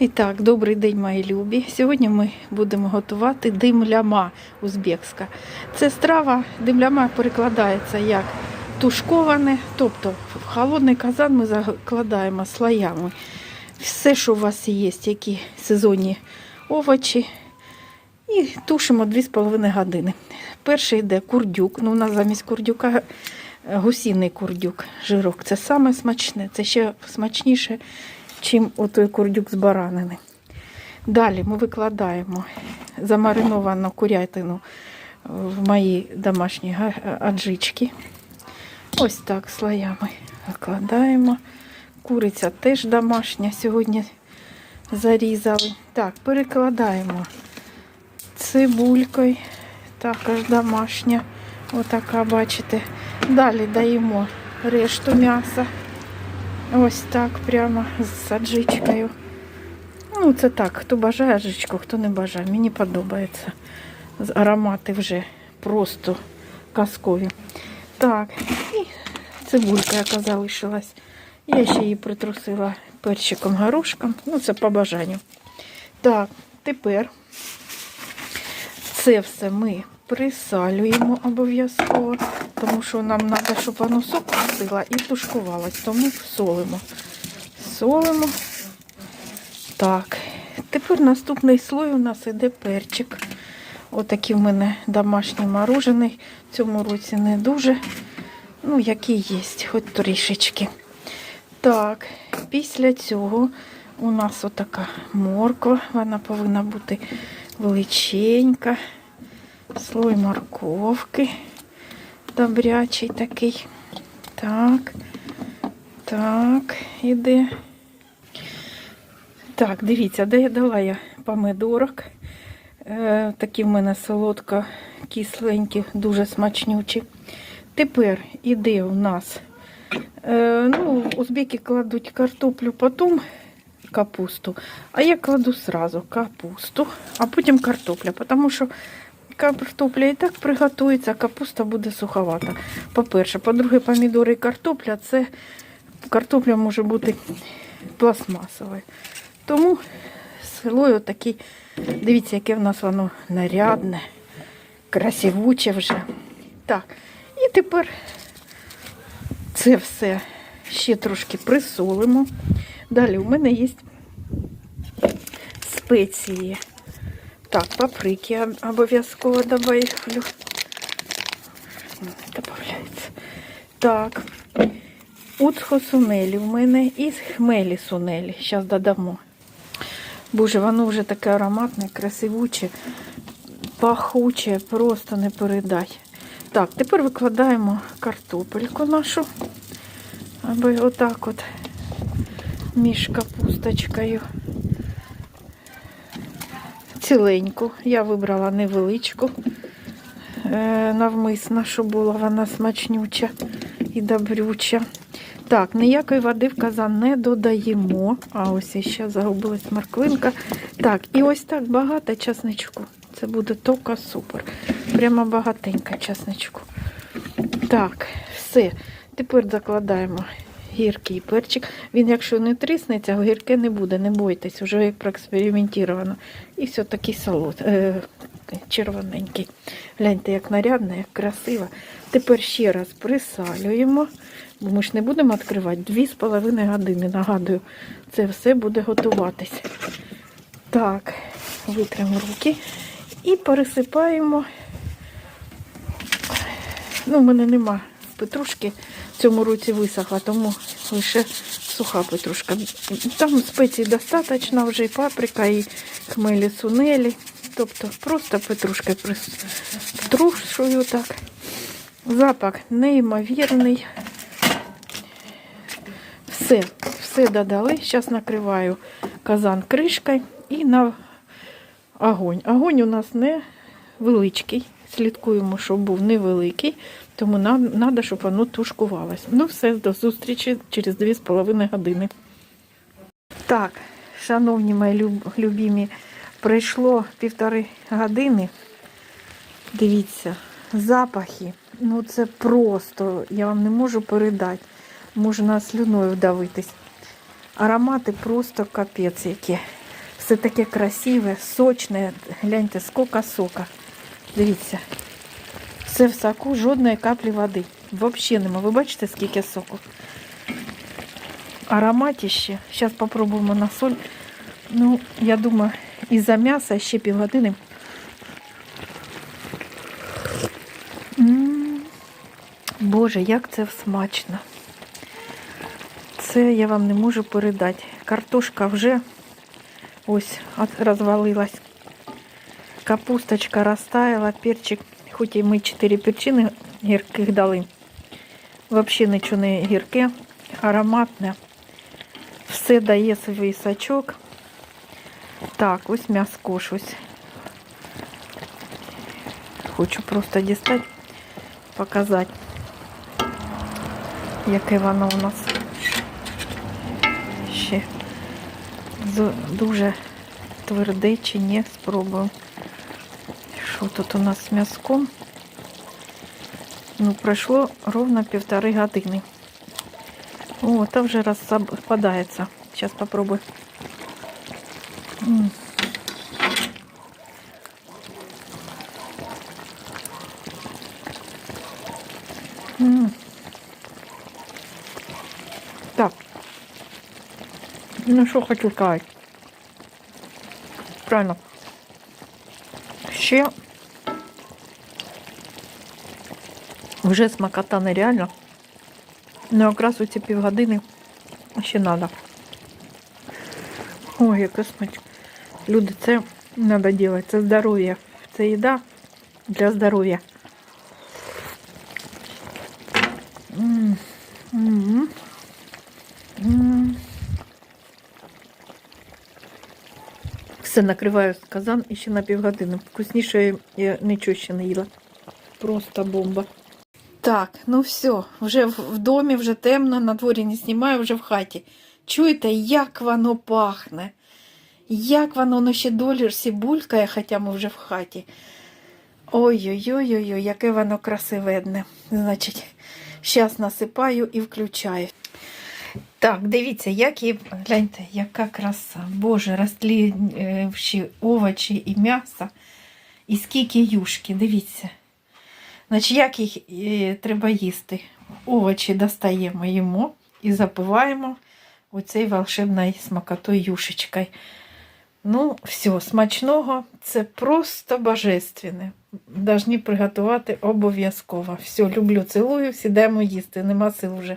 І добрий день, мої любі. Сьогодні ми будемо готувати димляма узбекська. Це страва димляма перекладається як тушковане, тобто в холодний казан ми закладаємо слоями. Все, що у вас є, які сезонні овочі, і тушимо 2,5 години. Перший йде курдюк. Ну, у нас замість курдюка гусіний курдюк, жирок. Це саме смачне, це ще смачніше, чим отой курдюк з баранини. Далі ми викладаємо замариновану курятину в мої домашні аджички. Ось так слоями викладаємо. Куриця теж домашня, сьогодні зарізали. Так, перекладаємо цибулькою, також домашня. Отака, бачите. Далі даємо решту м'яса. Ось так прямо з аджичкою. Ну, це так, хто бажає аджичку, хто не бажає. Мені подобається. Аромати вже просто казкові. Так, і цибулька, яка залишилась. Я ще її притрусила перчиком горошком. Ну, це по бажанню. Так, тепер це все ми присалюємо обов'язково, тому що нам треба, щоб воно сок пустило і тушкувалось, тому солимо. Солимо. Так, тепер наступний слой у нас іде перчик. Отакий в мене домашній морожений. В цьому році не дуже. Ну, який є, хоч трішечки. Так, після цього у нас отака морква. Вона повинна бути величенька. Слой морковки. Добрячий такий. Так. Так, іде. Так, дивіться, де я дала я помидорок. Е, такі в мене солодко кисленькі, дуже смачнючі. Тепер іде у нас. Е, ну, узбеки кладуть картоплю, потім капусту. А я кладу сразу капусту, а потім картопля, тому що картопля і так приготується, капуста буде суховата. По-перше, по-друге, помідори і картопля це картопля може бути пластмасовою. Тому село отакий, дивіться, яке в нас воно нарядне, красивуче вже. Так, і тепер це все ще трошки присолимо. Далі у мене є спеції. Так, паприки обов'язково добавлю. Добавляється. Так. Уцхо сунелі в мене і хмелі сунелі. Зараз додамо. Боже, воно вже таке ароматне, красивуче, пахуче, просто не передай. Так, тепер викладаємо картопельку нашу. Аби отак от між капусточкою. Ціленьку. Я вибрала невеличку. Е, навмисно, щоб була вона смачнюча і добрюча. Так, ніякої води в казан не додаємо. А ось ще загубилась морквинка. Так, і ось так багато часничку. Це буде тока супер. Прямо багатенько часничку. Так, все. Тепер закладаємо гіркий перчик. Він, якщо не тріснеться, гірке не буде, не бойтесь, вже як проекспериментовано. І все такий солод, е, червоненький. Гляньте, як нарядно, як красиво. Тепер ще раз присалюємо, бо ми ж не будемо відкривати 2,5 години. Нагадую, це все буде готуватись. Так, витримо руки і пересипаємо. Ну, в мене нема петрушки. В цьому році висохла, тому лише суха петрушка. Там спецій достатньо вже і паприка, і хмелі сунелі. Тобто просто петрушка притрушую так. Запах неймовірний. Все, все додали. Зараз накриваю казан кришкою і на огонь. Огонь у нас не величкий. Слідкуємо, щоб був невеликий, тому треба, щоб воно тушкувалось. Ну, все, до зустрічі через 2,5 години. Так, шановні мої люб- любімі, пройшло півтори години. Дивіться, запахи. Ну це просто, я вам не можу передати. Можна слюною вдавитись. Аромати просто капець які. Все таке красиве, сочне. Гляньте, скільки сока. Дивіться. Все в соку, жодної каплі води. Взагалі нема. Ви бачите, скільки соку? Ароматище. Зараз спробуємо на соль. Ну, я думаю, із-за м'яса ще півгодини. Боже, як це смачно. Це я вам не можу передати. Картошка вже ось розвалилась. Капусточка розтаяла, перчик, хоч і ми 4 перчини гірких дали. Взагалі нічого не гірке, ароматне. Все дає свій сачок. Так, ось м'яско ж ось. Хочу просто дістати, показати, яке воно у нас ще дуже тверде чи ні, спробую. Що тут у нас з м'язком? Ну, пройшло ровно півтори години. О, та вже розпадається. Зараз попробую. Так. Ну, що хочу сказати. Правильно. Ще вже смакота нереально. Ну, якраз у ці півгодини ще треба. Ой, яке смач. Люди, це треба робити. Це здоров'я. Це їда для здоров'я. Все накриваю казан і ще на півгодини. Вкусніше я нічого ще не їла. Просто бомба. Так, ну все, вже в домі, вже темно, на дворі не знімаю, вже в хаті. Чуєте, як воно пахне? Як воно ну ще долі сібулькає, хоча ми вже в хаті. Ой-ой-ой, ой яке воно красиведне. Значить, зараз насипаю і включаю. Так, дивіться, як і гляньте, яка краса. Боже, розтлівші овочі і м'ясо. І скільки юшки, дивіться. Значить, як їх е, треба їсти? Овочі достаємо їмо і запиваємо оцей волшебною смакотою юшечкою. Ну, все, смачного, це просто божественне. Должні приготувати обов'язково. Все, люблю, цілую, сідаємо їсти, нема сил вже.